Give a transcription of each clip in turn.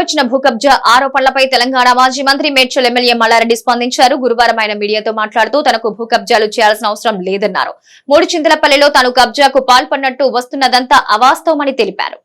వచ్చిన భూకబ్జా ఆరోపణలపై తెలంగాణ మాజీ మంత్రి మేడ్చల్ ఎమ్మెల్యే మల్లారెడ్డి స్పందించారు. గురువారం ఆయన మీడియాతో మాట్లాడుతూ తనకు భూకబ్జాలు చేయాల్సిన అవసరం లేదన్నారు. మూడు చింతలపల్లిలో తాను కబ్జాకు పాల్పడినట్టు వస్తున్నదంతా అవాస్తవమని తెలిపారు.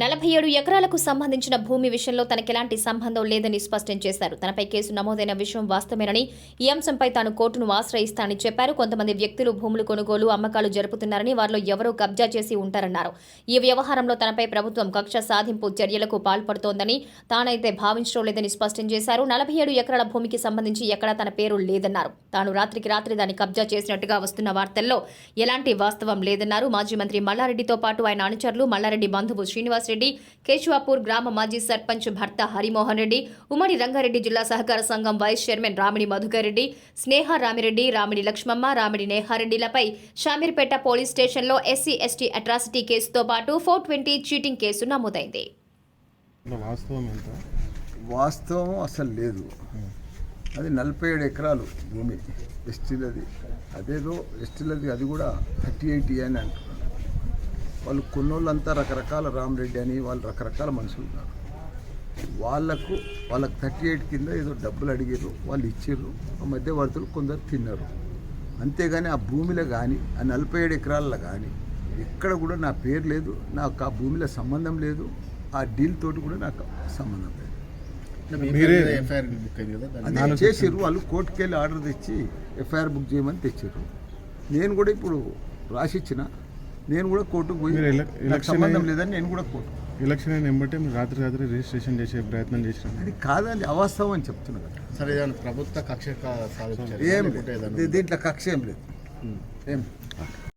నలభై ఏడు ఎకరాలకు సంబంధించిన భూమి విషయంలో తనకెలాంటి సంబంధం లేదని స్పష్టం చేశారు. తనపై కేసు నమోదైన విషయం వాస్తవమేనని ఈ అంశంపై తాను కోర్టును ఆశ్రయిస్తానని చెప్పారు. కొంతమంది వ్యక్తులు భూములు కొనుగోలు అమ్మకాలు జరుపుతున్నారని వారిలో ఎవరో కబ్జా చేసి ఉంటారన్నారు. ఈ వ్యవహారంలో తనపై ప్రభుత్వం కక్ష సాధింపు చర్యలకు పాల్పడుతోందని తానైతే భావించడం లేదని స్పష్టం చేశారు. నలభై ఏడు ఎకరాల భూమికి సంబంధించి ఎక్కడా తన పేరు లేదన్నారు. తాను రాత్రికి రాత్రి దాన్ని కబ్జా చేసినట్టుగా వస్తున్న వార్తల్లో ఎలాంటి వాస్తవం లేదన్నారు. మాజీ మంత్రి మల్లారెడ్డితో పాటు ఆయన అనుచరులు మల్లారెడ్డి బంధువు శ్రీనివాస్ రెడ్డి కేశవాపూర్ గ్రామ మాజీ సర్పంచ్ భర్త హరిమోహన్ రెడ్డి ఉమ్మడి రంగారెడ్డి జిల్లా సహకార సంఘం వైస్ చైర్మన్ రామిడి మధుకర్ రెడ్డి స్నేహ రామిరెడ్డి రామిడి లక్ష్మమ్మ రామిడి నేహారెడ్డిలపై షామీర్పేట పోలీస్ స్టేషన్లో ఎస్సీ ఎస్టీ అట్రాసిటీ కేసుతో పాటు ఫోర్ ట్వంటీ చీటింగ్ కేసు నమోదైంది. వాస్తవం అసలు లేదు. అది నలభై ఏడు ఎకరాలు భూమి. ఎస్టీలది. అదేదో ఎస్టీలది అది కూడా థర్టీ ఎయిట్ అని అంటున్నారు. వాళ్ళు కొన్నోళ్ళంతా రకరకాల రామరెడ్డి అని వాళ్ళు రకరకాల మనుషులు ఉన్నారు. వాళ్ళకు వాళ్ళకి థర్టీ ఎయిట్ కింద ఏదో డబ్బులు అడిగారు వాళ్ళు ఇచ్చారు ఆ మధ్యవర్తులు కొందరు తిన్నారు. అంతేగాని ఆ భూమిలో కానీ ఆ నలభై ఏడు ఎకరాల్లో కానీ ఎక్కడ కూడా నా పేరు లేదు నాకు ఆ భూమిలో సంబంధం లేదు ఆ డీల్ తోటి కూడా నాకు సంబంధం లేదు. అది చేసిర్రు వాళ్ళు కోర్టుకి వెళ్ళి ఆర్డర్ తెచ్చి ఎఫ్ఐఆర్ బుక్ చేయమని తెచ్చారు నేను కూడా ఇప్పుడు రాసిచ్చిన నేను కూడా కోర్టుకు పోయి సంబంధం లేదని నేను కూడా కోర్టు ఎలక్షన్ అయిన వెంబటే మీరు రాత్రి రాత్రి రిజిస్ట్రేషన్ చేసే ప్రయత్నం చేసినాం అది కాదని అవాస్తవం అని చెప్తున్నా కదా. సరే ఏదైనా ప్రభుత్వ కక్ష ఏం దీంట్లో కక్ష ఏం లేదు. ఏం?